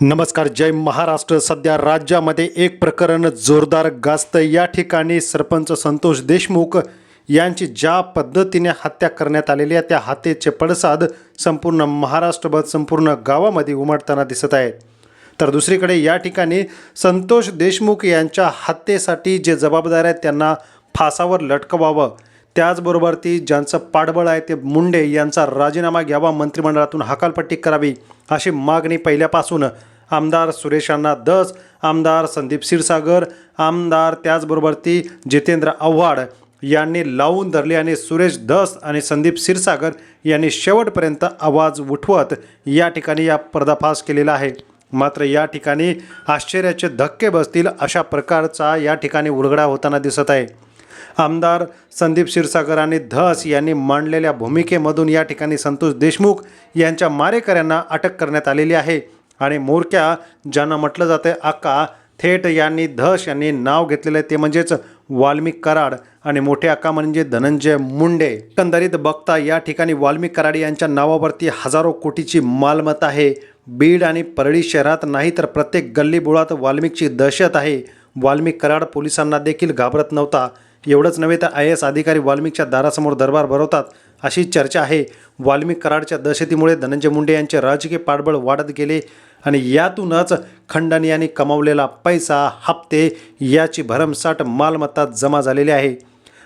नमस्कार जय महाराष्ट्र. सध्या राज्यामध्ये एक प्रकरण जोरदार गाजतं या ठिकाणी सरपंच संतोष देशमुख यांची ज्या पद्धतीने हत्या करण्यात आलेली आहे त्या हत्येचे पडसाद संपूर्ण महाराष्ट्रभर संपूर्ण गावामध्ये उमटताना दिसत आहे तर दुसरीकडे या ठिकाणी संतोष देशमुख यांच्या हत्येसाठी जे जबाबदार आहेत त्यांना फासावर लटकवावं. त्याचबरोबर ती ज्यांचं पाठबळ आहे ते मुंडे यांचा राजीनामा घ्यावा मंत्रिमंडळातून हकालपट्टी करावी अशी मागणी पहिल्यापासून आमदार सुरेशांना दस आमदार संदीप क्षीरसागर आमदार त्याचबरोबर ती जितेंद्र आव्हाड यांनी लावून धरली आणि सुरेश धस आणि संदीप क्षीरसागर यांनी शेवटपर्यंत आवाज उठवत या ठिकाणी या पर्दाफाश केलेला आहे. मात्र या ठिकाणी आश्चर्याचे धक्के बसतील अशा प्रकारचा या ठिकाणी उलगडा होताना दिसत आहे. आमदार संदीप क्षीरसागर आणि धस यांनी मांडलेल्या भूमिकेमधून या ठिकाणी संतोष देशमुख यांच्या मारेकऱ्यांना अटक करण्यात आलेली आहे. आणि मोरक्या ज्यांना म्हटलं जातं आका थेट यांनी धस यांनी नाव घेतलेलं आहे. ते म्हणजेच वाल्मिक कराड आणि मोठे आका म्हणजे धनंजय मुंडे. एकंदरीत बघता या ठिकाणी वाल्मिक कराड यांच्या नावावरती हजारो कोटीची मालमत्ता आहे. बीड आणि परळी शहरात नाही तर प्रत्येक गल्लीबोळात वाल्मिकची दहशत आहे. वाल्मिक कराड पोलिसांना देखील घाबरत नव्हता. एवढंच नव्हे तर आय एस अधिकारी वाल्मिकच्या दारासमोर दरबार भरवतात अशी चर्चा आहे. वाल्मिक कराडच्या दहशतीमुळे धनंजय मुंडे यांचे राजकीय पाठबळ वाढत गेले आणि यातूनच खंडन यांनी कमावलेला पैसा हप्ते याची भरमसाठ मालमत्ता जमा झालेली आहे.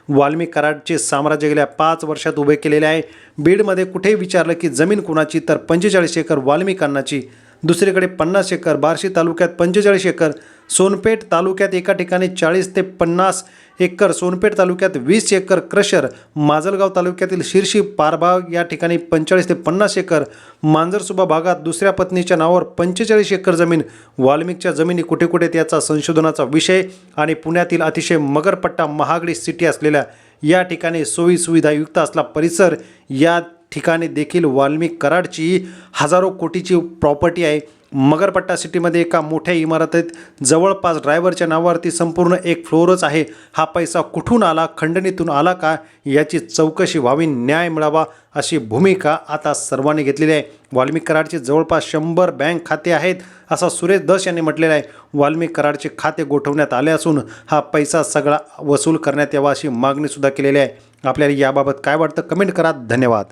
वाल्मिक कराडचे साम्राज्य गेल्या पाच वर्षात उभे केलेले आहे. बीडमध्ये कुठेही विचारलं की जमीन कुणाची तर पंचेचाळीस एकर वाल्मिकांनाची. दुसरीकडे पन्नास एकर बार्शी तालुक्यात पंचेचाळीस एकर सोनपेठ तालुक्यात एका ठिकाणी चाळीस ते पन्नास एकर सोनपेठ तालुक्यात वीस एकर क्रशर माजलगाव तालुक्यातील शिरशी पारभाग या ठिकाणी पंचेचाळीस ते पन्नास एकर मांजरसुबा भागात दुसऱ्या पत्नीच्या नावावर पंचेचाळीस एकर जमीन वाल्मिकच्या जमिनी कुठे कुठे त्याचा संशोधनाचा विषय आणि पुण्यातील अतिशय मगरपट्टा महागडी सिटी असलेल्या या ठिकाणी सोयी सुविधायुक्त असला परिसर या ठिकाणी देखील वाल्मिक कराडची हजारो कोटीची प्रॉपर्टी आहे. मगरपट्टा सिटीमध्ये एका मोठ्या इमारतीत जवळपास ड्रायव्हरच्या नावावरती संपूर्ण एक फ्लोअरच आहे. हा पैसा कुठून आला खंडणीतून आला का याची चौकशी व्हावी न्याय मिळावा अशी भूमिका आता सर्वांनी घेतलेली आहे. वाल्मिक कराडचे जवळपास शंभर बँक खाते आहेत असा सुरेश दस यांनी म्हटलेला आहे. वाल्मिक कराडचे खाते गोठवण्यात आले असून हा पैसा सगळा वसूल करण्यात यावा अशी मागणीसुद्धा केलेली आहे. आपल्याला याबाबत काय वाटतं कमेंट करा. धन्यवाद.